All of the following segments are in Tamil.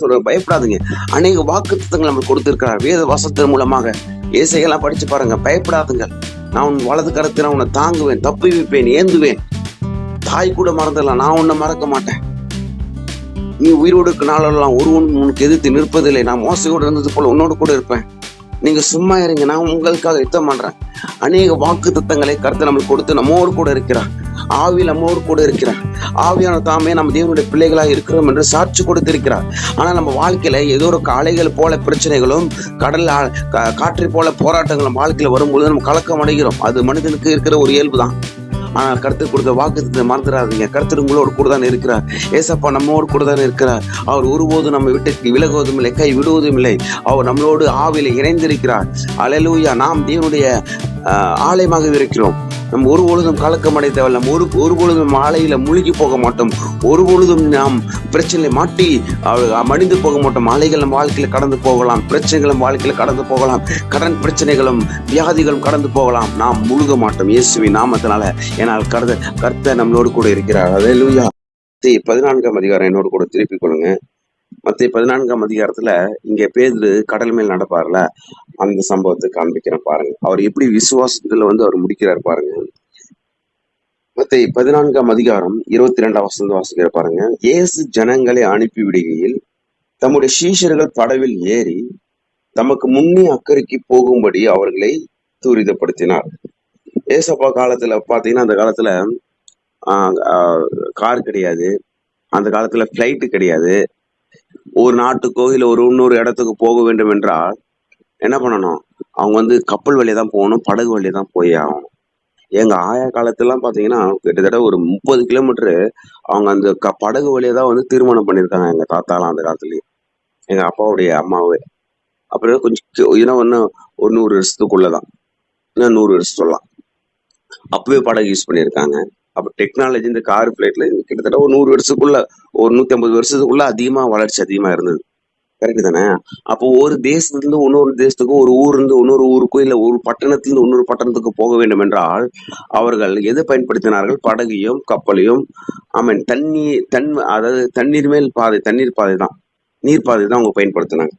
சொல்ற பயப்படாதீங்க. அநேக வாக்கு தத்தங்கள் நம்ம கொடுத்திருக்கிறார். வேத வாசத்தின் மூலமாக இசையெல்லாம் படிச்சு பாருங்க. பயப்படாதுங்க நான் உன் வலது கரத்தில் உன்னை தாங்குவேன் தப்பி வைப்பேன் ஏந்துவேன். தாய் கூட மறந்துடலாம். நான் உன்னை மறக்க மாட்டேன். நீ உயிரோடு இருக்க நாளெல்லாம் ஒருவன் உனக்கு எதிர்த்து நிற்பதில்லை. நான் மோசையோடு இருந்தது போல உன்னோடு கூட இருப்பேன். நீங்க சும்மா இருங்க. நான் உங்களுக்காக யுத்தம் பண்றேன். அநேக வாக்கு தத்தங்களை கருத்து நம்மளுக்கு கொடுத்து நம்மோடு கூட இருக்கிறார். ஆவி நம்மோடு கூட இருக்கிறார். ஆவியான தாமே நம்ம தேவனுடைய பிள்ளைகளாக இருக்கிறோம் என்று சாட்சி கொடுத்திருக்கிறார். ஆனா நம்ம வாழ்க்கையில ஏதோ ஒரு அலைகள் போல பிரச்சனைகளும் கடல் காற்றை போல போராட்டங்களும் வாழ்க்கையில வரும்பொழுது நம்ம கலக்கம் அடைகிறோம். அது மனிதனுக்கு இருக்கிற ஒரு இயல்பு தான் ஆனால் கருத்து கொடுத்த வாக்கு மறந்துடாதீங்க. கருத்து உங்களோடு கூட தான் இருக்கிறார். ஏசப்பா நம்மோடு கூட தான் இருக்கிறார். அவர் ஒருபோதும் நம்ம விட்டு விலகுவதும் இல்லை கை விடுவதும் இல்லை. அவர் நம்மளோடு ஆவியில் இணைந்திருக்கிறார். அலலூயா நாம் தேவனுடைய ஆலயமாக இருக்கிறோம். நம் ஒரு பொழுதும் கலக்கம் அடைய நம் ஒரு ஒரு பொழுதும் ஆலையில முழுகி போக மாட்டோம். ஒரு பொழுதும் நாம் பிரச்சனை மாட்டி மடிந்து போக மாட்டோம். அலைகள் நம் வாழ்க்கையில கடந்து போகலாம். பிரச்சனைகளும் வாழ்க்கையில் வாழ்க்கையில கடந்து போகலாம். கடன் பிரச்சனைகளும் வியாதிகளும் கடந்து போகலாம். நாம் முழுக மாட்டோம். இயேசுவின் நாமத்தினால ஏனால் கருத கர்த்த நம்மளோடு கூட இருக்கிறார். அதே லூயா பதினான்காம் அதிகாரம் என்னோடு கூட திருப்பிக் கொள்ளுங்க. மத்திய பதினான்காம் அதிகாரத்துல இங்க பேதுரு கடல் மேல் நடப்பார்ல அந்த சம்பவத்தை காண்பிக்கிறேன் பாருங்க. அவர் எப்படி விசுவாசத்துல வந்து அவர் முடிக்கிறார் பாருங்க. மத்திய பதினான்காம் அதிகாரம் இருபத்தி ரெண்டாம் வசந்த வாசிக்கிற பாருங்க. இயேசு ஜனங்களை அனுப்பி விடுகையில் தம்முடைய சீஷர்கள் படவில் ஏறி தமக்கு முன்னே அக்கறைக்கு போகும்படி அவர்களை துரிதப்படுத்தினார். ஏசப்பா காலத்துல பாத்தீங்கன்னா அந்த காலத்துல ஆஹ், ஆஹ், கார் கிடையாது. அந்த காலத்துல பிளைட் கிடையாது. ஒரு நாட்டுக்கோ இல்லை ஒரு இன்னொரு இடத்துக்கு போக வேண்டும் என்றால் என்ன பண்ணணும்? அவங்க வந்து கப்பல் வழியை தான் போகணும் படகு வழியை தான் போய் ஆகணும். எங்க ஆயா காலத்துலாம் பாத்தீங்கன்னா கிட்டத்தட்ட ஒரு முப்பது கிலோமீட்டரு அவங்க அந்த க- படகு வழியை தான் வந்து திருமணம் பண்ணியிருக்காங்க எங்க தாத்தாலாம் அந்த காலத்துலயே. எங்க அப்பாவுடைய அம்மாவே. அப்புறம் கொஞ்சம் ஏன்னா ஒன்று ஒரு நூறு வருஷத்துக்குள்ளதான். இன்னும் நூறு வருஷம் சொல்லலாம். அப்பவே படகு யூஸ் பண்ணியிருக்காங்க. அப்ப டெக்னாலஜி இந்த கார் பிளைட்ல கிட்டத்தட்ட ஒரு நூறு வருஷத்துக்குள்ள ஒரு நூத்தி ஐம்பது வருஷத்துக்குள்ள அதிகமா வளர்ச்சி அதிகமா இருந்தது. கரெக்டு தானே? அப்போ ஒரு தேசத்துல இருந்து இன்னொரு தேசத்துக்கு ஒரு ஊர்ல இருந்து இன்னொரு ஊருக்கும் இல்ல ஒரு பட்டணத்திலிருந்து இன்னொரு பட்டணத்துக்கு போக வேண்டும் என்றால் அவர்கள் எதை பயன்படுத்தினார்கள்? படகையும் கப்பலையும் ஐ மீன் தண்ணி தன் அதாவது தண்ணீர் மேல் பாதை தண்ணீர் பாதை தான். நீர் பாதை தான் அவங்க பயன்படுத்தினாங்க.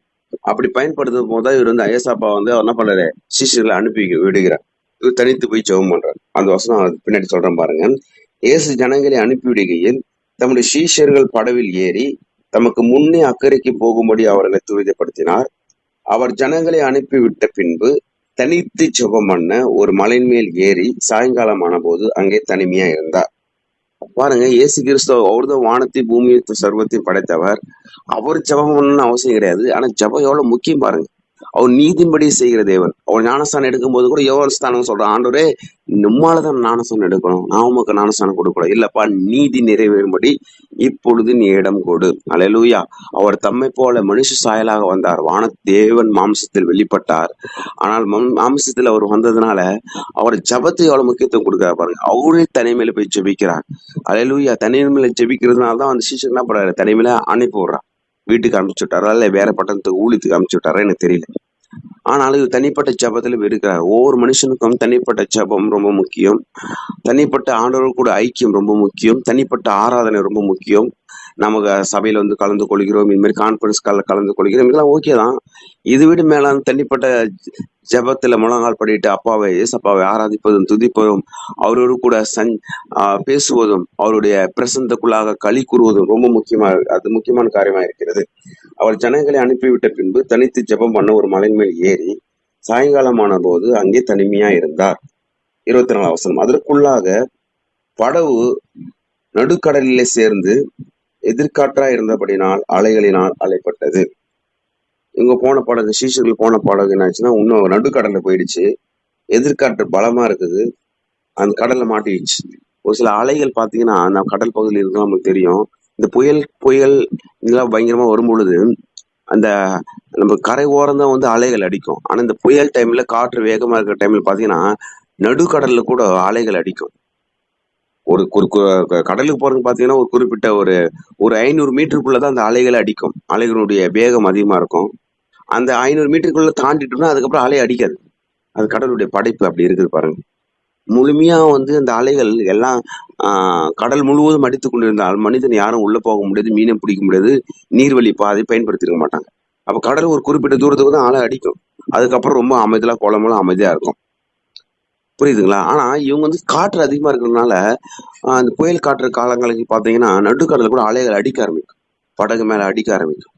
அப்படி பயன்படுத்தும் போது தான் இவர் வந்து ஐயசாப்பா வந்து அவர் என்ன பண்றாரு சிஷியர்களை அனுப்பி விடுகிறார். தனித்து போய் ஜெபம் பண்றார். அந்த வசனம் பின்னாடி சொல்றேன் பாருங்க. இயேசு ஜனங்களை அனுப்பிவிடுகையில் தம்முடைய சீஷர்கள் படவில் ஏறி தமக்கு முன்னே அக்கறைக்கு போகும்படி அவர்களை துரிதப்படுத்தினார். அவர் ஜனங்களை அனுப்பிவிட்ட பின்பு தனித்து ஜெபம் பண்ண ஒரு மலையின் மேல் ஏறி சாயங்காலமான போது அங்கே தனிமையா இருந்தார். பாருங்க இயேசு கிறிஸ்து அவர்தான் வானத்தை பூமியை சர்வத்தையும் படைத்தவர். அவர் ஜபம் பண்ணணும்னு அவசியம் கிடையாது. ஆனா ஜபம் எவ்வளவு முக்கியம் பாருங்க. அவர் நீதின்படி செய்கிற தேவன். அவர் ஞானஸ்தானம் எடுக்கும்போது கூட யோகன் ஸ்தானம் சொல்றான் ஆண்டவரே நம்மாலதான் ஞானஸ்தானம் எடுக்கணும். நான் உமக்கு ஞானஸ்தானம் கொடுக்கணும் இல்லப்பா நீதி நிறைவேறும்படி இப்பொழுது நீ இடம் கொடு. அலையலூயா அவர் தம்மை போல மனுஷ சாயலாக வந்தார். வான தேவன் மாம்சத்தில் வெளிப்பட்டார். ஆனால் மம்- மாம்சத்தில் அவர் வந்ததுனால அவர் ஜபத்துக்கு எவ்வளவு முக்கியத்துவம் கொடுக்கிறார் பாருங்க. அவரே தனிமையில போய் ஜெபிக்கிறார். அலையலூயா தனிமையில ஜெபிக்கிறதுனால தான் அந்த சீசன் என்ன பண்றாரு? தனிமையில அனுப்பி விடுறார். வீட்டுக்கு அனுப்பிச்சு விட்டாரா? இல்ல வேற பட்டணத்துக்கு ஊழியத்துக்கு அனுப்பிச்சு விட்டாரா? எனக்கு தெரியல. ஆனாலும் இது தனிப்பட்ட ஜபத்திலும் இருக்கிறார் ஒவ்வொரு மனுஷனுக்கும் தனிப்பட்ட ஜபம் ரொம்ப முக்கியம். தனிப்பட்ட ஆண்டவர் கூட ஐக்கியம் ரொம்ப முக்கியம். தனிப்பட்ட ஆராதனை ரொம்ப முக்கியம். நமக்கு சபையில் வந்து கலந்து கொள்கிறோம் இந்த மாதிரி கான்ஃபரன்ஸ் கால கலந்து கொள்கிறோம் இதெல்லாம் ஓகே தான். இது விட மேல தனிப்பட்ட ஜெபத்துல முழங்கால் படிட்டு அப்பாவை ஏசப்பாவை ஆராதிப்பதும் துதிப்பதும் அவரோடு கூட சஞ் ஆஹ் பேசுவதும் அவருடைய பிரசந்தக்குள்ளாக களி கூறுவதும் ரொம்ப முக்கியமாக அது முக்கியமான காரியமா இருக்கிறது. அவர் ஜனங்களை அனுப்பிவிட்ட பின்பு தனித்து ஜெபம் பண்ண ஒரு மலை மேல் ஏறி சாயங்காலமான போது அங்கே தனிமையா இருந்தார். இருபத்தி நாலு அவசரம் அதற்குள்ளாக படவு நடுக்கடலிலே சேர்ந்து எதிர்காற்றா இருந்தபடினால் அலைகளினால் அலைப்பட்டது. இவங்க போன படகு சீஷர்கள் போன படகு என்னாச்சுன்னா இன்னும் நடுக்கடல்ல போயிடுச்சு. எதிர்காற்று பலமா இருக்குது. அந்த கடல்ல மாட்டிடுச்சு. ஒரு சில அலைகள் பார்த்தீங்கன்னா அந்த கடல் பகுதியில் இருக்கலாம் நமக்கு தெரியும். இந்த புயல் புயல் இதெல்லாம் பயங்கரமா வரும் பொழுது அந்த நம்ம கரை ஓரம் தான் வந்து அலைகள் அடிக்கும். ஆனா இந்த புயல் டைம்ல காற்று வேகமா இருக்கிற டைம்ல பாத்தீங்கன்னா நடுக்கடல்ல கூட அலைகள் அடிக்கும். ஒரு ஒரு கடலுக்கு போறது பார்த்தீங்கன்னா ஒரு குறிப்பிட்ட ஒரு ஒரு ஐநூறு மீட்டருக்குள்ளதான் அந்த அலைகளை அடிக்கும். அலைகளுடைய வேகம் அதிகமா இருக்கும். அந்த ஐநூறு மீட்டருக்குள்ள தாண்டிட்டோம்னா அதுக்கப்புறம் அலை அடிக்காது. அது கடலுடைய படைப்பு அப்படி இருக்குது பாருங்க. முழுமையா வந்து அந்த அலைகள் எல்லாம் கடல் முழுவதும் அடித்துக் கொண்டிருந்தால் மனிதன் யாரும் உள்ள போக முடியாது மீனை பிடிக்க முடியாது நீர்வழி பாதை பயன்படுத்திருக்க மாட்டாங்க. அப்ப கடல் ஒரு குறிப்பிட்ட தூரத்துக்கு தான் அலை அடிக்கும். அதுக்கப்புறம் ரொம்ப அமைதியெல்லாம் குளமெல்லாம் அமைதியா இருக்கும். புரியுதுங்களா? ஆனா இவங்க வந்து காற்று அதிகமா இருக்கிறதுனால அந்த புயல் காற்று காலங்களுக்கு பாத்தீங்கன்னா நடுக்கடல் கூட அலைகள் அடிக்க ஆரம்பிக்கும். படகு மேல அடிக்க ஆரம்பிக்கும்.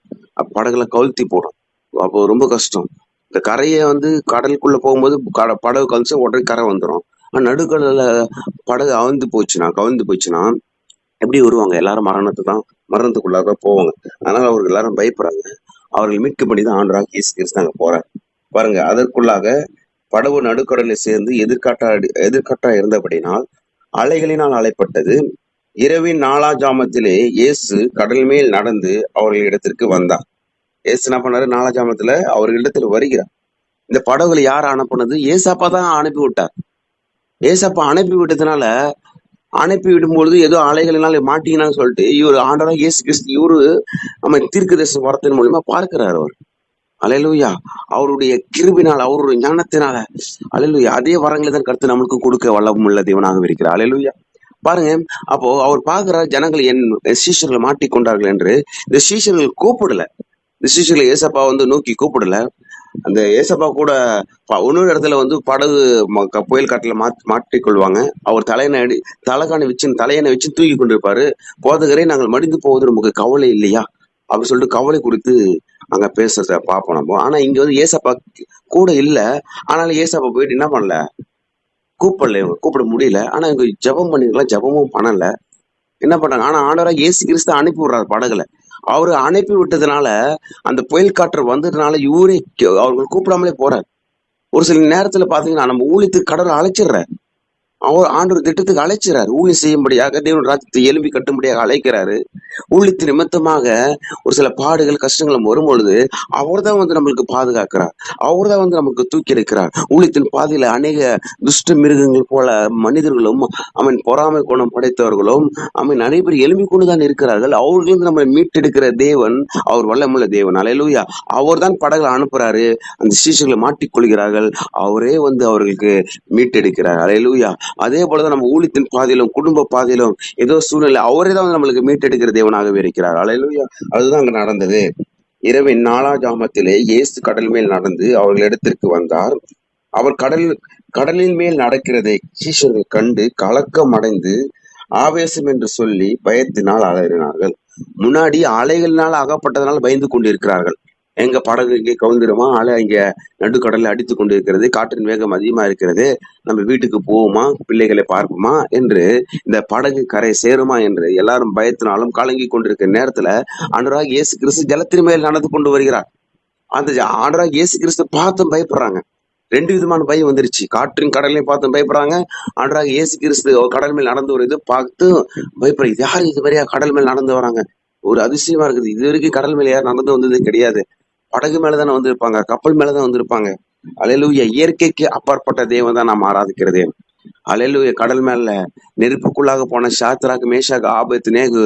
படகுல கவுழ்த்தி போடும். அப்போ ரொம்ப கஷ்டம். இந்த கரையை வந்து கடலுக்குள்ள போகும்போது கட- படகு கழிச்சு உடனே கரை வந்துடும் ஆனால் நடுக்கடலில் படகு அவிழ்ந்து போச்சுன்னா கவிழ்ந்து போச்சுன்னா எப்படி வருவாங்க? எல்லாரும் மரணத்தை தான் மரணத்துக்குள்ளாக தான் போவாங்க. அதனால அவர்கள் எல்லாரும் பயப்படுறாங்க. அவர்கள் மீட்கப்படி தான் ஆண்டராக இயேசு கிறிஸ்து அங்க போறார். பாருங்க அதற்குள்ளாக படவு நடுக்கடலில் சேர்ந்து எதிர்காட்டா எதிர்காட்டா இருந்தபடினால் அலைகளினால் அலைப்பட்டது. இரவின் நாலா ஜாமத்திலே இயேசு கடல் மேல் நடந்து அவர்கள் இடத்திற்கு வந்தார். இயேசு என்ன பண்ணாரு? நாலா ஜாமத்துல அவர்களிடத்தில் வருகிறார். இந்த படகுல யார் அனுப்புனது? ஏசப்பா தான் அனுப்பி விட்டார். ஏசப்பா அனுப்பி விட்டதுனால அனுப்பி விடும்பொழுது ஏதோ அலைகளினால் மாட்டீங்கன்னு சொல்லிட்டு இவர் ஆண்டவராக இயேசு கிறிஸ்து இவரு நம்ம தீர்க்கதரிசன வரத்தின் மூலியமா பார்க்கிறார் அவர். அலையலூயா அவருடைய கிருபினால் அவருடைய ஞானத்தினால அலையலூயா அதே வரங்களை தான் கருத்து நம்மளுக்கு கொடுக்க வல்லவும் உள்ள தேவனாக இருக்கிறார். அலையலூயா பாருங்க அப்போ அவர் பார்க்கிறார் ஜனங்கள் என் சீஷர்கள் மாட்டிக்கொண்டார்கள் என்று இந்த சீஷர்கள் கூப்பிடல. இந்த சீஷர்களை ஏசப்பா வந்து நோக்கி கூப்பிடல. அந்த ஏசப்பா கூட இன்னொரு இடத்துல வந்து படகு புயல் காட்டுல மாட் மாட்டிக்கொள்வாங்க அவர் தலையணை அடி தலைகாணி வச்சு தலையணை வச்சு தூக்கி கொண்டிருப்பாரு. போதகரே நாங்கள் மடிந்து போவது நமக்கு கவலை இல்லையா? அப்படின்னு சொல்லிட்டு கவலை குறித்து அங்க பேசுறத பார்ப்போம் நம்ம. ஆனா இங்க வந்து ஏசப்பா கூட இல்ல. ஆனாலும் ஏசப்பா போயிட்டு என்ன பண்ணல? கூப்பிடல இவங்க. கூப்பிட முடியல. ஆனா இவங்க ஜெபம் பண்ணிருக்கலாம் ஜெபமும் பண்ணல. என்ன பண்றாங்க? ஆனா ஆண்டவராக ஏசு கிறிஸ்து அனுப்பி விடுறாரு படகுல. அவரு அனுப்பி விட்டதுனால அந்த புயல் காற்று வந்ததுனால இவரே அவர்கள் கூப்பிடாமலே போறாரு. ஒரு சில நேரத்துல பாத்தீங்கன்னா நம்ம ஊழியத்துக்கு கடவுள் அழைச்சிடுறேன் அவர் ஆண்டு திட்டத்துக்கு அழைச்சிறாரு ஊழியம் செய்யும்படியாக தேவன் ராஜ்யத்தை எலும்பி கட்டும்படியாக அழைக்கிறாரு. ஊழியத்து நிமித்தமாக ஒரு சில பாடுகள் கஷ்டங்கள் வரும்பொழுது அவர்தான் வந்து நம்மளுக்கு பாதுகாக்கிறார். அவர்தான் வந்து நமக்கு தூக்கி எடுக்கிறார் ஊழியத்தின் பாதையில அநேக துஷ்ட மிருகங்கள் போல மனிதர்களும் அவன் பொறாமை குணம் படைத்தவர்களும் அவன் அனைவரும் எலும்பி கொண்டுதான் இருக்கிறார்கள். அவர்களும் நம்மளை மீட்டெடுக்கிற தேவன் அவர் வல்லமுள்ள தேவன். அலையலூயா அவர் தான் படகுல அனுப்புறாரு. அந்த சீசர்களை மாட்டிக்கொள்கிறார்கள். அவரே வந்து அவர்களுக்கு மீட்டெடுக்கிறார். அலையலூயா அதே போலதான் நம்ம ஊழித்தின் பாதையிலும் குடும்ப பாதையிலும் ஏதோ சூழ்நிலை அவரே தான் வந்து நம்மளுக்கு மீட்டெடுக்கிற தேவனாகவே இருக்கிறார். அலையலூயா அதுதான் அங்க நடந்தது. இரவின் நாலா ஜாமத்திலே இயேசு கடல் மேல் நடந்து அவர்கள் இடத்திற்கு வந்தார். அவர் கடல் கடலின் மேல் நடக்கிறதை சீஷர்கள் கண்டு கலக்கம் அடைந்து ஆவேசம் என்று சொல்லி பயத்தினால் அலறினார்கள். முன்னாடி அலைகளினால் அகப்பட்டதனால் பயந்து கொண்டிருக்கிறார்கள். எங்க படகு இங்கே கவுந்துருமா? அலை இங்க நடுக்கடல்ல அடித்து கொண்டிருக்கிறது. காற்றின் வேகம் அதிகமா இருக்கிறது. நம்ம வீட்டுக்கு போவோமா? பிள்ளைகளை பார்ப்போமா? என்று இந்த படகு கரை சேருமா என்று எல்லாரும் பயத்தினாலும் கலங்கி கொண்டிருக்கிற நேரத்துல அனுராக் இயேசு கிறிஸ்து ஜலத்தின் மேல் நடந்து கொண்டு வருகிறார். அந்த ஜ- இயேசு கிறிஸ்து பார்த்தும் பயப்படுறாங்க. ரெண்டு விதமான பயம் வந்துருச்சு. காற்றின் கடலையும் பார்த்தும் பயப்படுறாங்க. ஆண்டவராக இயேசு கிறிஸ்து கடல் மேல் நடந்து வருது பார்த்து பயப்படுறது யார் இது வரையா கடல் மேல் நடந்து வராங்க? ஒரு அதிசயமா இருக்குது. இது வரைக்கும் கடல் மேல யாரும் நடந்து வந்ததே கிடையாது. படகு மேலதானே வந்திருப்பாங்க கப்பல் மேலதான் வந்திருப்பாங்க. அலையலூய இயற்கைக்கு அப்பாற்பட்ட தெய்வம் தான் நாம் ஆராதிக்கிறதே. அலையலூய கடல் மேல நெருப்புக்குள்ளாக போன சாத்ராக்கு மேஷாக்கு ஆபத்து நேகு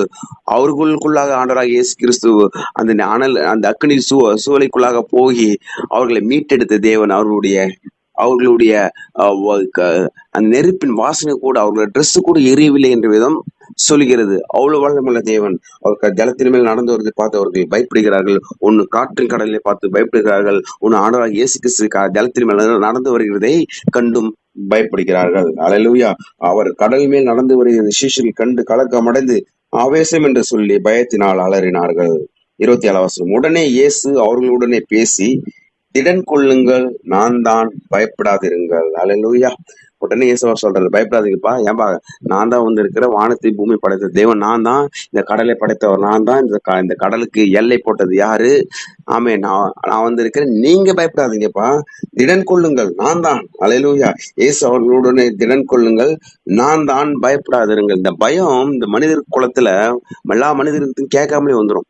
அவர்களுக்குள்ளாக ஆண்டவராக இயேசு கிறிஸ்து அந்த அனல் அந்த அக்னி சூ சூளைக்குள்ளாக போய் அவர்களை மீட்டெடுத்த தேவன் அவர்களுடைய அவர்களுடைய அஹ், அந்த நெருப்பின் வாசனை கூட அவர்களுடைய ட்ரெஸ் கூட எரியவில்லை என்ற விதம் சொல்கிறது. அவ்வளவு வல்லமுள்ள தேவன். அவர்கள் ஜலத்தின் மேல் நடந்து வருவதை பார்த்து அவர்கள் பயப்படுகிறார்கள். ஒன்னு காற்றின் கடலை பார்த்து பயப்படுகிறார்கள். ஒன்னு ஆண்டவராக இயேசு கிறிஸ்து ஜலத்தின் மேல் நடந்து வருகிறதை கண்டும் பயப்படுகிறார்கள். அலலுவியா அவர் கடல் மேல் நடந்து வருகிற சீஷர்கள் கண்டு கலக்கமடைந்து ஆவேசம் என்று சொல்லி பயத்தினால் அலறினார்கள். இருபத்தி ஏழாம் வசனம். உடனே இயேசு அவர்களுடனே பேசி திடன் கொள்ளுங்கள் நான் தான் பயப்படாதிருங்கள். அல்லேலூயா உடனே இயேசுவர் சொல்றாரு பயப்படாதீங்கப்பா. ஏன்பா நான் தான் வந்து இருக்கிற வானத்தை பூமி படைத்த தேவன் நான் தான் இந்த கடலை படைத்தவர் நான் தான் இந்த க- இந்த கடலுக்கு எல்லை போட்டது யாரு? ஆமே நான் நான் வந்து இருக்கிறேன் நீங்க பயப்படாதீங்கப்பா. திடன் கொள்ளுங்கள் நான் தான் அலையலூயா இயேசு அவர்களுடனே திடன் கொள்ளுங்கள் நான் தான் பயப்படாதிருங்கள். இந்த பயம் இந்த மனிதர் குலத்துல எல்லா மனிதர்களுக்கும் கேட்காமலே வந்துடும்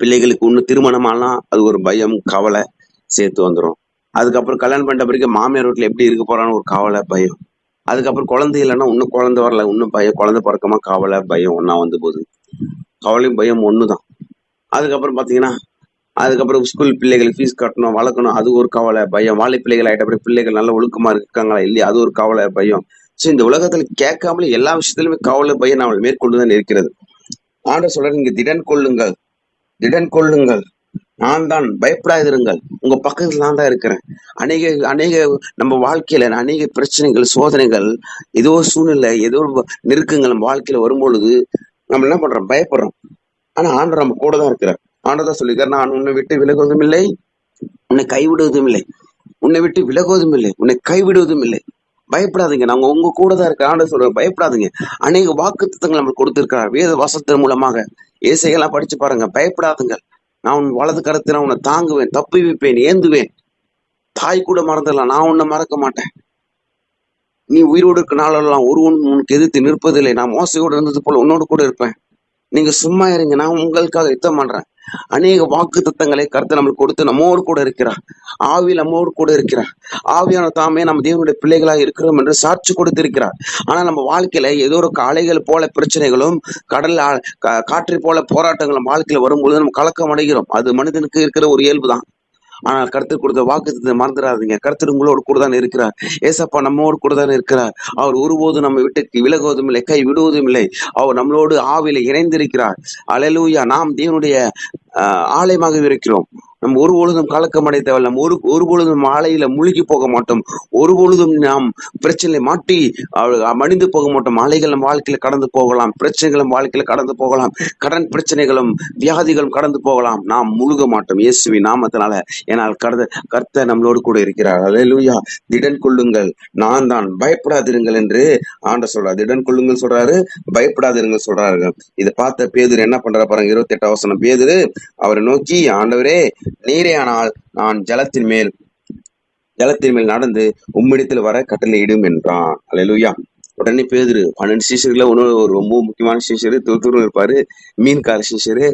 பிள்ளைகளுக்கு ஒன்று திருமணமாலாம் அது ஒரு பயம் கவலை சேர்த்து வந்துடும் அதுக்கப்புறம் கல்யாணம் பண்ணிட்ட பிறகு மாமியார் வீட்டில் எப்படி இருக்க போறான்னு ஒரு கவலை பயம். அதுக்கப்புறம் குழந்தை இல்லைன்னா இன்னும் குழந்தை வரல இன்னும் பயம் குழந்தை பிறக்கமா கவலை பயம் ஒன்றா வந்து போகுது. கவலையும் பயம் ஒன்று தான் அதுக்கப்புறம் பார்த்தீங்கன்னா அதுக்கப்புறம் ஸ்கூல் பிள்ளைகளுக்கு ஃபீஸ் கட்டணும் வளர்க்கணும் அது ஒரு கவலை பயம். வாழை பிள்ளைகள் ஆகிட்ட அப்புறம் பிள்ளைகள் நல்ல ஒழுக்கமாக இருக்காங்களா இல்லையா அது ஒரு கவலை பயம். ஸோ இந்த உலகத்தில் கேட்காமலே எல்லா விஷயத்துலையுமே கவலை பயம் நம்மளை மேற்கொண்டு தான் இருக்கிறது. ஆண்டவர் சொல்ற நீங்கள் திடன் கொள்ளுங்கள் திடன் கொள்ளுங்கள் நான் தான் பயப்படாதிருங்கள். உங்க பக்கத்துல நான் தான் இருக்கிறேன். அநேக அநேக நம்ம வாழ்க்கையில அநேக பிரச்சனைகள் சோதனைகள் ஏதோ ஒரு சூழ்நிலை ஏதோ ஒரு நெருக்கங்கள் நம்ம வாழ்க்கையில வரும்பொழுது நம்ம என்ன பண்றோம்? பயப்படுறோம். ஆனா ஆண்டவர் நம்ம கூட தான் இருக்கிறார். ஆண்டவர் தான் சொல்லியிருக்காரு நான் உன்னை விட்டு விலகுவதும் இல்லை உன்னை கைவிடுவதும் இல்லை. உன்னை விட்டு விலகுவதும் இல்லை உன்னை கைவிடுவதும் இல்லை. பயப்படாதீங்க. நாங்க உங்க கூட தான் இருக்க ஆண்டு சொல்ற பயப்படாதீங்க. அநேக வாக்கு நம்மளுக்கு கொடுத்திருக்கிறார். வேத வசத்தின் மூலமாக ஏசையெல்லாம் படிச்சு பாருங்க பயப்படாதுங்க நான் உன் வலது கரத்தில் உன்னை தாங்குவேன் தப்பி வைப்பேன் ஏந்துவேன். தாய் கூட மறந்துடலாம் நான் உன்னை மறக்க மாட்டேன். நீ உயிரோடு இருக்க நாளெல்லாம் ஒருவன் உனக்கு எதிர்த்து நிற்பதில்லை. நான் மோசையோடு இருந்தது போல உன்னோடு கூட இருப்பேன். நீங்க சும்மா இருங்க நான் உங்களுக்காக யுத்தம் பண்றேன். அநேக வாக்கு தத்தங்களை கருத்து நம்மளுக்கு கொடுத்து நம்மோடு கூட இருக்கிறார். ஆவியில் நம்மோடு கூட இருக்கிறார். ஆவியான தாமே நம்ம தேவனுடைய பிள்ளைகளாக இருக்கிறோம் என்று சாட்சி கொடுத்திருக்கிறார். ஆனா நம்ம வாழ்க்கையில ஏதோ ஒரு காளைகள் போல பிரச்சனைகளும் கடல் காற்றை போல போராட்டங்களும் வாழ்க்கையில வரும்பொழுது நம்ம கலக்கம் அடைகிறோம் அது மனிதனுக்கு இருக்கிற ஒரு இயல்பு தான் ஆனால் கருத்து கொடுத்த வாக்கு மறந்துடாதீங்க. கருத்து உங்களோடு கூட தான் இருக்கிறார். ஏசப்பா நம்மோடு கூட தான் இருக்கிறார். அவர் ஒருபோதும் நம்ம விட்டு விலகுவதும் இல்லை கை விடுவதும் இல்லை. அவர் நம்மளோடு ஆவில இணைந்திருக்கிறார். அலலூயா நாம் தேவனுடைய ஆஹ், ஆலயமாக இருக்கிறோம். நம் ஒரு பொழுதும் கலக்கம் அடைய தேவையில்லை நம்ம ஒரு ஒரு பொழுதும் ஆலையில முழுகி போக மாட்டோம். ஒரு பொழுதும் நாம் பிரச்சனையை மாட்டி அவ- மடிந்து போக மாட்டோம். ஆலைகள் நம் வாழ்க்கையில கடந்து போகலாம். பிரச்சனைகளும் வாழ்க்கையில கடந்து போகலாம். கடன் பிரச்சனைகளும் வியாதிகளும் கடந்து போகலாம். நாம் முழுக மாட்டோம். இயேசுவி நாமத்தினால ஏன்னால் கருத கர்த்த நம்மளோடு கூட இருக்கிறார். அலையலூயா திடன் கொள்ளுங்கள். நான் தான். பயப்படாதிருங்கள் என்று ஆண்ட சொல்றார். திடன் கொள்ளுங்கள் சொல்றாரு பயப்படாதிருங்கள் சொல்றாரு இதை பார்த்த பேதுரு என்ன பண்ற பாருங்க இருபத்தி எட்டாம் வசனம் பேதுரு அவரை நோக்கி ஆண்டவரே நீரேயானால் ஆனால் நான் ஜலத்தின் மேல் ஜலத்தின் மேல் நடந்து உம்மிடத்தில் வர கட்டளையிடும் என்றான். அலையலுயா உடனே பேதுரு பன்னெண்டு சீஷர்ல ஒன்று ஒரு ரொம்ப முக்கியமான சீசரு துருத்துரு இருப்பாரு மீன்கார சீசரு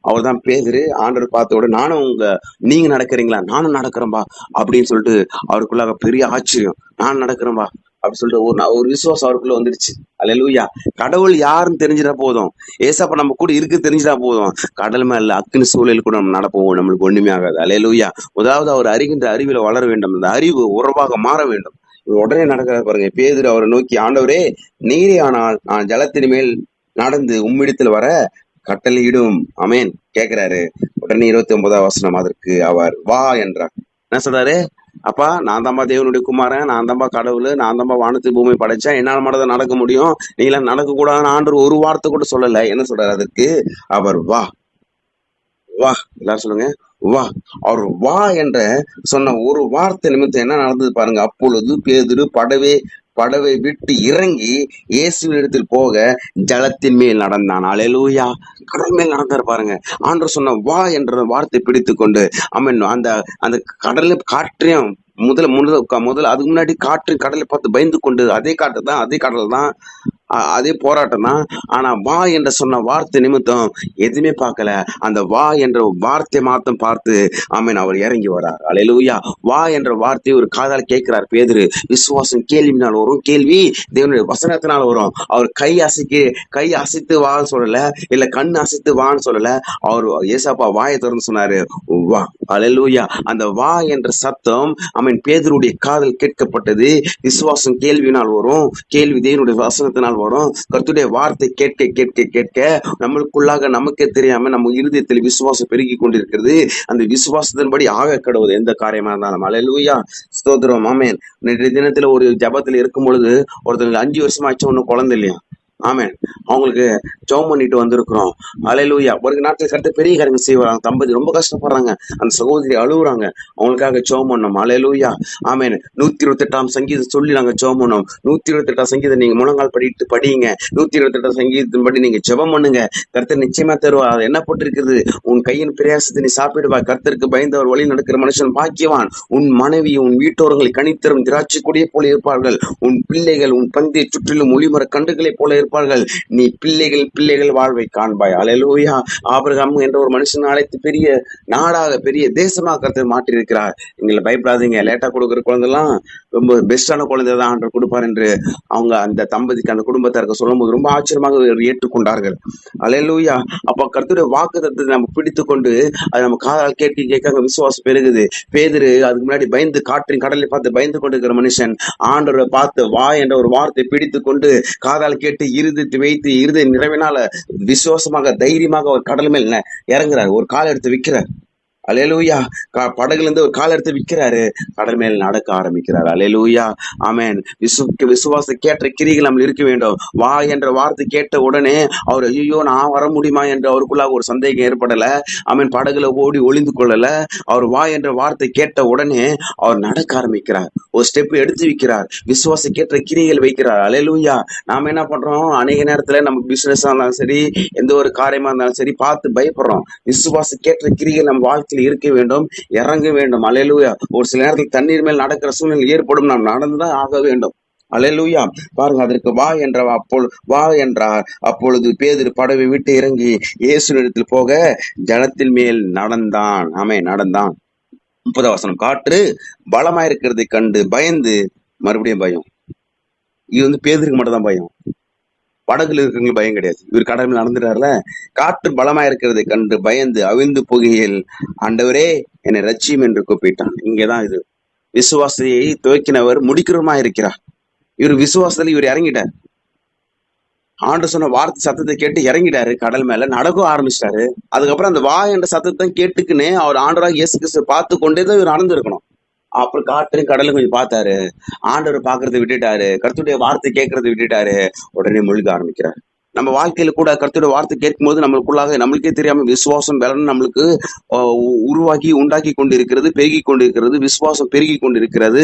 அவர் தான் பேதுரு ஆண்டவர் பார்த்த உடனே நானும் உங்க நீங்க நடக்கிறீங்களா? நானும் நடக்கிறேன்பா அப்படின்னு சொல்லிட்டு அவருக்குள்ளாக பெரிய ஆச்சரியம். நான் நடக்கிறேன்பா. அப்படி சொல்லிட்டு ஒரு ஒரு விசுவாசம் அவருக்குள்ள வந்துருச்சு. அல்ல லூயா கடவுள் யாருன்னு தெரிஞ்சிட போதும். ஏசப்ப நம்ம கூட இருக்கு தெரிஞ்சிட்டா போதும். கடல் மேல அக்கினி சூழல் கூட நம்ம நடப்போம். நம்மளுக்கு ஒண்ணுமே ஆகாது. அல்லேலூயா. முதலாவது அவர் அறிகின்ற அறிவில் வளர வேண்டும். அந்த அறிவு உறவாக மாற வேண்டும். உடனே நடக்கிற பாருங்க. பேதுரு அவரை நோக்கி ஆண்டவரே நீரே ஆனால் நான் ஜலத்தின் மேல் நடந்து உம்மிடத்தில் வர கட்டளையிடும். அமேன் கேக்குறாரு. உடனே இருபத்தி ஒன்பதாம் வசனம் அதற்கு அவர் வா என்றார். என்ன சொல்றாரு? அப்பா நான் தான்பா தேவனுடைய குமாரன் நான் தான்பா கடவுள் நான் தான்பா வானத்து பூமி படைச்சேன். என்னால் மட்டும் தான் நடக்க முடியும். நீங்களாம் நடக்க கூடாதுன்னு ஆண்டு ஒரு வார்த்தை கூட சொல்லல. என்ன சொல்றாரு அதற்கு? அவர் வா. வா. எல்லாரும் சொல்லுங்க. வா. அவர் வா என்ற சொன்ன ஒரு வார்த்தை நிமித்தம் என்ன நடந்தது பாருங்க. அப்பொழுது பேதுரு படவே படவை விட்டு இறங்கி இயேசுவின் இடத்தில் போக ஜலத்தின் மேல் நடந்தான். அலையலூயா கடல் மேல் நடந்தார் பாருங்க. ஆண்டவர் சொன்ன வா என்ற வார்த்தை பிடித்து கொண்டு அவன் அந்த அந்த கடல்ல காற்றையும் முதல்ல முதல்ல முதல்ல அதுக்கு முன்னாடி காற்று கடலை பார்த்து பயந்து கொண்டு அதே காற்று தான் அதே கடல் தான் அதே போராட்டம் தான் ஆனா வா என்று சொன்ன வார்த்தை நிமித்தம் எதுவுமே பார்க்கல. அந்த வா என்ற வார்த்தை மாத்தம் பார்த்து ஆமீன் அவர் இறங்கி வரார். அலையலூயா வா என்ற வார்த்தையை ஒரு காதால் கேட்கிறார் பேதரு. விசுவாசம் கேள்வினால் வரும். கேள்வி தேவனுடைய வசனத்தினால் வரும். அவர் கை அசைக்கு கை அசைத்து வான்னு சொல்லல இல்ல கண் அசைத்து வான்னு சொல்லல. அவர் ஏசாப்பா வாயை திறந்து சொன்னாரு வா. அலையலூயா அந்த வா என்ற சத்தம் அவன் பேதருடைய காதல் கேட்கப்பட்டது. விசுவாசம் கேள்வினால் வரும். கேள்வி தேவனுடைய வசனத்தினால் வரும். கர்த்தருடைய வார்த்தை கேட்க கேட்க கேட்க நம்மளுக்குள்ளாக நமக்கே தெரியாம நம்ம இருதயத்தில் விசுவாசம் பெருகி கொண்டிருக்கிறது. அந்த விசுவாசத்தின்படி ஆக கடவுது எந்த காரியமா இருந்தாலும். அலையலூயா ஸ்தோத்திரம். ஆமென் நேற்று தினத்துல ஒரு ஜபத்தில் இருக்கும் பொழுது ஒருத்தருக்கு அஞ்சு வருஷமா ஆச்சு ஒன்னும் குழந்தை இல்லையா? ஆமேன். அவங்களுக்கு ஜெபம் பண்ணிட்டு வந்திருக்கிறோம். அலையலூயா ஒரு நாட்டுல கருத்து பெரிய காரியங்கள் செய்வாங்க. தம்பதி ரொம்ப கஷ்டப்படுறாங்க. அந்த சகோதரி அழுகுறாங்க அவங்களுக்காக ஜெபம் பண்ணோம் அலையலூயா ஆமேன். நூத்தி இருபத்தெட்டாம் சங்கீதம் சொல்லி நாங்க ஜெபம் பண்ணோம். நூத்தி இருபத்தி எட்டாம் சங்கீதம் நீங்க முழங்கால் படிட்டு படிங்க. நூத்தி இருபத்தி எட்டாம் சங்கீதத்தின் படி நீங்க ஜெபம் பண்ணுங்க. கர்த்தர் நிச்சயமா தருவா அது என்ன போட்டிருக்கிறது உன் கையின் பிரயாசத்தை நீ சாப்பிடுவா கர்த்தருக்கு பயந்தவர் வழி நடக்கிற மனுஷன் பாக்கியவான். உன் மனைவி உன் வீட்டோர்கள் கனித்தரும் திராட்சை கொடியை போல இருப்பார்கள். உன் பிள்ளைகள் உன் பந்தியை சுற்றிலும் ஒளிமர கண்டுகளைப் போல இருப்பார்கள். இருப்பார்கள். நீ பிள்ளைகள் பிள்ளைகள் வாழ்வை காண்பாய். அலையலூயா. ஆபிரகாம் என்ற ஒரு மனுஷன் அழைத்து பெரிய நாடாக பெரிய தேசமாக கருத்து மாற்றியிருக்கிறார். எங்களை பயப்படாதீங்க. லேட்டா கொடுக்குற குழந்தைலாம் ரொம்ப பெஸ்டான குழந்தை தான் ஆண்டவர் கொடுப்பார் என்று அவங்க அந்த தம்பதிக்கு அந்த குடும்பத்தாருக்கு சொல்லும்போது ரொம்ப ஆச்சரியமாக ஏற்றுக்கொண்டார்கள். அலையலூயா. அப்ப கருத்துடைய வாக்கு தத்துவத்தை நம்ம பிடித்து கொண்டு அது நம்ம காதால் கேட்க கேட்க விசுவாசம் பெருகுது. பேதரு அதுக்கு முன்னாடி பயந்து காற்றின் கடலை பார்த்து பயந்து கொண்டிருக்கிற மனுஷன் ஆண்டவரை பார்த்து வா என்ற ஒரு வார்த்தை பிடித்து கொண்டு காதால் கேட்டு இருதயத்தை வைத்து இருதய நிறைவினால விசுவாசமாக தைரியமாக ஒரு கடல் மேல் இறங்குறாரு. ஒரு கால் எடுத்து விற்கிறார். அலேலூயா படகுல இருந்து ஒரு கால் எடுத்து விற்கிறாரு. கடல் மேல் நடக்க ஆரம்பிக்கிறார். அலையலூயா ஆமேன் விசு விசுவாச கேட்ட கிரிகள் நம்ம இருக்க வேண்டும். வா என்ற வார்த்தை கேட்ட உடனே அவர் ஐயோ நான் வர முடியுமா? என்று அவருக்குள்ளாக ஒரு சந்தேகம் ஏற்படல. ஆமேன் படகுல ஓடி ஒளிந்து கொள்ளல. அவர் வா என்ற வார்த்தை கேட்ட உடனே அவர் நடக்க ஆரம்பிக்கிறார். ஒரு ஸ்டெப் எடுத்து வைக்கிறார் விசுவாச கேட்ட கிரிகள் வைக்கிறார். அலையலூயா நாம என்ன பண்றோம்? அநேக நேரத்துல நம்ம பிசினஸ் இருந்தாலும் சரி எந்த ஒரு காரியமா இருந்தாலும் சரி பார்த்து பயப்படுறோம். விசுவாச கேட்ட கிரிகள் நம்ம வாழ்க்கையில் இருக்க வேண்டும் இறங்க வேண்டும். அலையலூயா ஒரு சில நேரத்தில் தண்ணீர் மேல் நடக்கிற சூழ்நிலை ஏற்படும். நாம் நடந்துதான் ஆக வேண்டும். அலையலூயா பாருங்க அதற்கு வா என்ற அப்பொழுது வா என்றார். அப்பொழுது பேதுரு படவை விட்டு இறங்கி இயேசு இடத்தில் போக ஜனத்தின் மேல் நடந்தான். ஆமே நடந்தான். முப்பது வசனம். காற்று பலமாயிருக்கிறதை கண்டு பயந்து மறுபடியும் பயம். இது வந்து பேதருக்கு மட்டும் தான் பயம். படகுல இருக்கிறவங்களுக்கு பயம் கிடையாது. இவர் கடல் நடந்துட்டார்ல? காற்று பலமா இருக்கிறதை கண்டு பயந்து அவிழ்ந்து புகையில் ஆண்டவரே என்னை ரட்சியும் என்று கூப்பிட்டான். இங்கேதான் இது. விசுவாசத்தை துவக்கினவர் முடிக்கிறவமா இருக்கிறார்? இவர் விசுவாசத்துல இவர் இறங்கிட்டார். ஆண்டு சொன்ன வார்த்தை சத்தத்தை கேட்டு இறங்கிட்டாரு கடல் மேல. நடக்க ஆரம்பிச்சிட்டாரு. அதுக்கப்புறம் அந்த வா என்ற சத்தத்தை கேட்டுக்குன்னு அவர் ஆண்டராக இயேசு கிறிஸ்து பார்த்து கொண்டே தான் இவர் நடந்திருக்கணும். அப்புறம் காற்று கடலும் கொஞ்சம் பார்த்தாரு. ஆண்டவர் பாக்குறதை விட்டுட்டாரு. கருத்துடைய வார்த்தை கேட்கறத விட்டுட்டாரு. உடனே முழுக ஆரம்பிக்கிறார். நம்ம வாழ்க்கையில கூட கருத்துடைய வார்த்தை கேட்கும்போது நம்மளுக்குள்ளாக நம்மளுக்கே தெரியாம விசுவாசம் பலன் நம்மளுக்கு உருவாக்கி உண்டாக்கி கொண்டிருக்கிறது பெருகி கொண்டிருக்கிறது விசுவாசம் பெருகி கொண்டிருக்கிறது.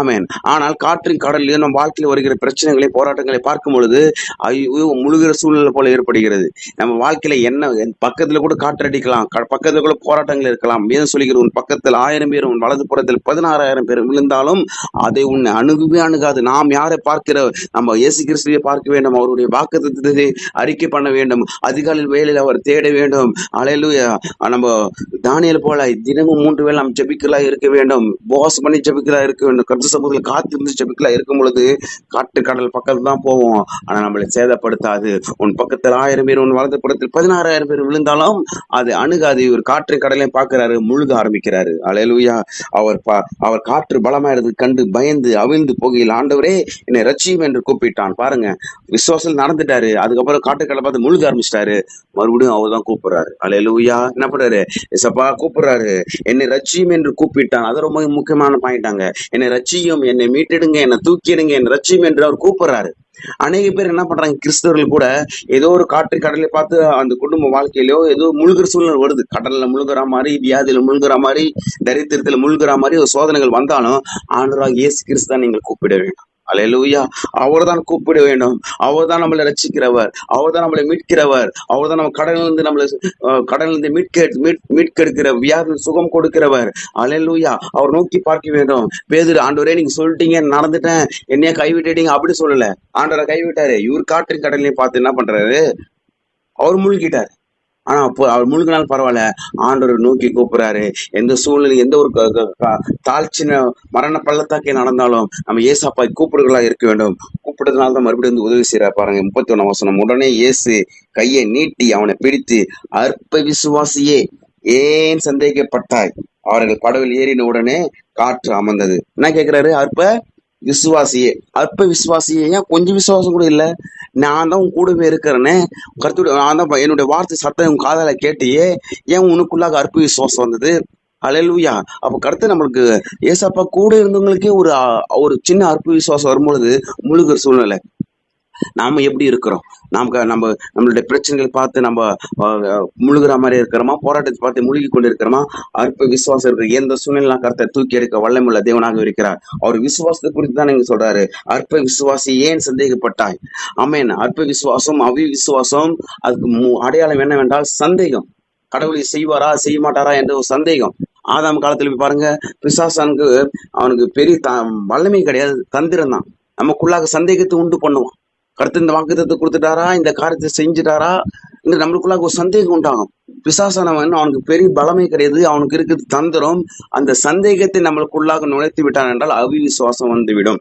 ஆமேன். ஆனால் காற்றின் கடல்லையும் நம்ம வாழ்க்கையில் வருகிற பிரச்சனைகளை போராட்டங்களை பார்க்கும் பொழுது ஐயோ முழுகிற சூழ்நிலை போல ஏற்படுகிறது. நம்ம வாழ்க்கையில என்ன என் பக்கத்துல கூட காற்றடிக்கலாம் பக்கத்துல கூட போராட்டங்கள் இருக்கலாம். ஏன் சொல்லுகிற உன் பக்கத்தில் ஆயிரம் பேர் உன் வலது புறத்தில் பதினாறாயிரம் பேர் விழுந்தாலும் அதை உன்னை அணுகவே அணுகாது. நாம் யாரை பார்க்கிற நம்ம இயேசு கிறிஸ்துவை பார்க்க வேண்டும். அவருடைய வாக்கு அறிக்கை பண்ண வேண்டும். அதிகாலையில் வேலையில் அவர் தேட வேண்டும். அலையிலுயா. நம்ம தானியல் போல தினமும் மூன்று வேலை நாம் ஜபிக்கலா இருக்க வேண்டும். போஸ் பண்ணி ஜபிக்கலா இருக்க வேண்டும். கருத்து சமூகத்தில் காத்திருந்து ஜபிக்கலா இருக்கும் பொழுது காட்டு கடல் பக்கத்துல தான் போவோம். ஆனா நம்மளை சேதப்படுத்தாது. உன் பக்கத்தில் ஆயிரம் பேர் உன் வலது புறத்தில் பதினாறாயிரம் பேர் விழுந்தாலும் அது அணுகாது. இவர் காற்று கடலையும் பார்க்கிறாரு முழுக ஆரம்பிக்கிறாரு. அலையலுயா. அவர் பா அவர் காற்று பலமாயிருது கண்டு பயந்து அவிழ்ந்து போகையில் ஆண்டவரே என்னை ரட்சியும் என்று கூப்பிட்டான். பாருங்க விசுவாசம் நடந்துட்டாரு. அதுக்கப்புறம் காட்டுக்கடலை பார்த்து முழுக ஆரம்பிச்சிட்டாரு. மறுபடியும் அவர் தான் கூப்பிடுறாரு. அலையலுயா என்ன பண்றாரு? எசப்பா கூப்பிடுறாரு. என்னை ரட்சியும் என்று கூப்பிட்டான். அது ரொம்ப முக்கியமான பாயிண்டாங்க என்னை ரட்சியும் என்னை மீட்டெடுங்க என்னை தூக்கிடுங்க என்னை ரட்சியும் என்று அவர் கூப்பிடுறாரு. அநேக பேர் என்ன பண்றாங்க? கிறிஸ்தவர்கள் கூட ஏதோ ஒரு காற்று கடலை பார்த்து அந்த குடும்ப வாழ்க்கையிலயோ ஏதோ முழுகிற சூழ்நிலை வருது. கடல்ல முழுகுற மாதிரி வியாதியில முழுகிற மாதிரி தரித்திரத்துல முழுகிற மாதிரி ஒரு சோதனைகள் வந்தாலும் ஆண்டராக இயேசு கிறிஸ்து தான் நீங்கள் கூப்பிட வேண்டும். அலையலூயா அவர்தான் கூப்பிட வேண்டும். அவர்தான் நம்மளை ரட்சிக்கிறவர் அவர்தான் நம்மளை மீட்கிறவர். அவர்தான் நம்ம கடலில் இருந்து நம்மளை அஹ், மீட்க மீட் மீட்கெடுக்கிற வியாதி சுகம் கொடுக்கிறவர். அலையலூயா அவர் நோக்கி பார்க்க வேண்டும். பேதுரு ஆண்டவரே நீங்க சொல்லிட்டீங்க நடந்துட்டேன். என்னைய கைவிட்டுட்டீங்க அப்படி சொல்லல. ஆண்டவரை கைவிட்டாரு. இவர் காற்றின் கடலையும் பார்த்து என்ன பண்றாரு? அவர் மூழ்கிட்டாரு. ஆனால் அப்போ அவர் முழுகினாலும் பரவாயில்ல. ஆண்டவர் நோக்கி கூப்பிடுறாரு. எந்த சூழ்நிலை எந்த ஒரு க- க- தாழ்ச்சின மரண பள்ளத்தாக்கே நடந்தாலும் நம்ம ஏசாப்பாய் கூப்பிடுகளாக இருக்க வேண்டும். கூப்பிடுறதுனால தான் மறுபடியும் வந்து உதவி செய்கிறார் பாருங்க முப்பத்தி ஒண்ணாம் வசனம். உடனே இயேசு கையை நீட்டி அவனை பிடித்து அற்ப விசுவாசியே ஏன் சந்தேகப்பட்டாய்? அவர்கள் படவில் ஏறின உடனே காற்று அமர்ந்தது. என்ன கேட்குறாரு அற்ப விசுவாசியே. அற்ப விசுவாசியே? ஏன் கொஞ்சம் விசுவாசம் கூட இல்லை? நான் தான் உன் கூடவே இருக்கிறேன்னு கருத்துடைய நான் தான் என்னுடைய வார்த்தை சத்தம் உன் காதலை கேட்டியே. ஏன் உனக்குள்ளாக அற்ப விசுவாசம் வந்தது? அலையலூயா அப்ப கருத்து நம்மளுக்கு ஏசப்பா கூட இருந்தவங்களுக்கே ஒரு ஒரு சின்ன அற்ப விசுவாசம் வரும்பொழுது முழுகிற சூழ்நிலை. நாம எப்படி இருக்கிறோம்? நாம் நம்ம நம்மளுடைய பிரச்சனைகள் பார்த்து நம்ம அஹ், மாதிரி இருக்கிறோமா? போராட்டத்தை பார்த்து முழுகி கொண்டு இருக்கிறோமா அற்ப விசுவாசம் இருக்கு எந்த சூழ்நிலை கருத்தை தூக்கி எடுக்க வல்லமுள்ள தேவனாக இருக்கிறார். அவர் விசுவாசத்தை குறித்து தான் நீங்க சொல்றாரு. அற்ப விசுவாசி ஏன் சந்தேகப்பட்டாய்? அமேன் அற்ப விசுவாசம் அவி விசுவாசம் அதுக்கு மு- அடையாளம் என்னவென்றால் சந்தேகம். கடவுளை செய்வாரா செய்ய மாட்டாரா என்ற ஒரு சந்தேகம். ஆதாம் காலத்துல போய் பாருங்க பிசாசனுக்கு அவனுக்கு பெரிய த வல்லமை கிடையாது. தந்திரம் தான் நமக்குள்ளாக சந்தேகத்தை உண்டு பண்ணுவான். கருத்து இந்த வாக்குத்தத்தை கொடுத்துட்டாரா? இந்த காரியத்தை செஞ்சுட்டாரா? இந்த நம்மளுக்குள்ளாக ஒரு சந்தேகம் உண்டாகும். பிசாசானவன் அவனுக்கு பெரிய பலமே கிடையாது. அவனுக்கு இருக்கிறது தந்திரம். அந்த சந்தேகத்தை நம்மளுக்குள்ளாக நுழைத்து விட்டான் என்றால் அவிவிசுவாசம் வந்துவிடும்.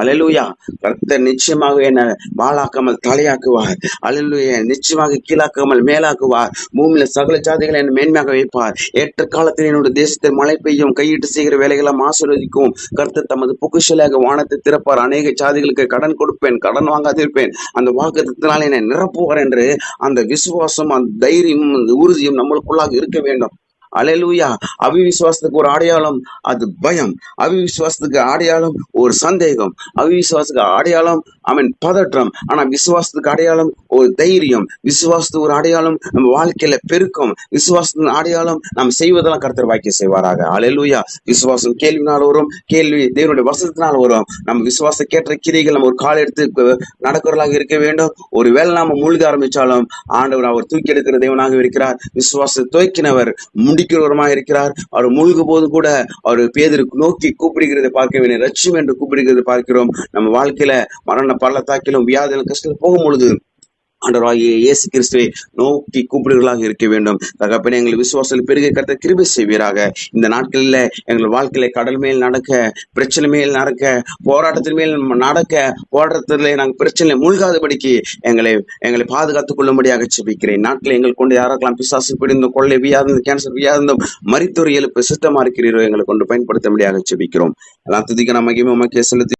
அலலுயா கர்த்தர் நிச்சயமாக என்ன வாழாக்காமல் தலையாக்குவார். அலலுயா நிச்சயமாக கீழாக்காமல் மேலாக்குவார். பூமியில சகல ஜாதிகளை என்னை மேன்மையாக வைப்பார். ஏற்ற காலத்தில் என்னுடைய தேசத்தை மழை பெய்யும் கையிட்டு செய்கிற வேலைகளை ஆசீர்வதிக்கும். கர்த்தர் தமது பொக்குஷலாக வானத்தை திறப்பார். அநேக ஜாதிகளுக்கு கடன் கொடுப்பேன் கடன் வாங்காதிருப்பேன். அந்த வாக்குத்தினால என்னை நிரப்புவார் என்று அந்த விசுவாசம் அந்த தைரியமும் அந்த உறுதியும் நம்மளுக்குள்ளாக இருக்க வேண்டும். அலையலூயா. அவிவிசுவாசத்துக்கு ஒரு அடையாளம் அது பயம். அவிவிசுவாசத்துக்கு அடையாளம் ஒரு சந்தேகம். அவிவிசுவாசத்துக்கு அடையாளம் அவன் பதற்றம். ஆனா விசுவாசத்துக்கு அடையாளம் ஒரு தைரியம். விசுவாசத்துக்கு ஒரு அடையாளம் நம்ம வாழ்க்கையில பெருக்கம். விசுவாசத்தின் அடையாளம் நாம் செய்வதெல்லாம் கருத்தர் வாக்கிய செய்வாராக. அலையலூயா. விசுவாசம் கேள்வினால் வரும் கேள்வி தேவனுடைய வசத்தினால் வரும். நம்ம விசுவாச கேட்ட கிரிகள் நம்ம ஒரு கால் எடுத்து நடக்கிறவர்களாக இருக்க வேண்டும். ஒரு வேலை நாம மூழ்க ஆரம்பிச்சாலும் ஆண்டவர் அவர் தூக்கி எடுக்கிற தேவனாக இருக்கிறார். விசுவாச துவக்கினவர் முடிக்கிறவருமா இருக்கிறார். அவர் மூழ்கு போது கூட அவர் பேதருக்கு நோக்கி கூப்பிடுகிறதை பார்க்க வேண்டிய ரட்சியம் என்று கூப்பிடுகிறது பார்க்கிறோம். நம்ம வாழ்க்கையில மரண பள்ளத்தாக்கிலும் வியாதியிலும் கஷ்டத்தில் போகும் பொழுது ஆண்டவராகிய இயேசு கிறிஸ்துவை நோக்கி கூப்பிடுகளாக இருக்க வேண்டும். தகப்பனே எங்கள் விசுவாசத்தில் பெருகை கருத்த கிருபை செய்வீராக. இந்த நாட்களில் எங்கள் வாழ்க்கையில கடல் மேல் நடக்க பிரச்சனை மேல் நடக்க போராட்டத்தின் மேல் நடக்க போராட்டத்திலே நாங்கள் பிரச்சனை மூழ்காதபடிக்கு எங்களை எங்களை பாதுகாத்துக் கொள்ளும்படியாக செபிக்கிறேன் நாட்டில் எங்கள் கொண்டு யாராக்கலாம் பிசாசு பிடிந்தும் கொள்ளை வியாதிருந்தும் கேன்சர் வியாதிருந்தும் மருத்துவ எழுப்பு சுத்தமா இருக்கிறீரோ எங்களை கொண்டு பயன்படுத்த முடியாக செபிக்கிறோம் எல்லாம் துதிக்க நம்ம மகிமை செலுத்தி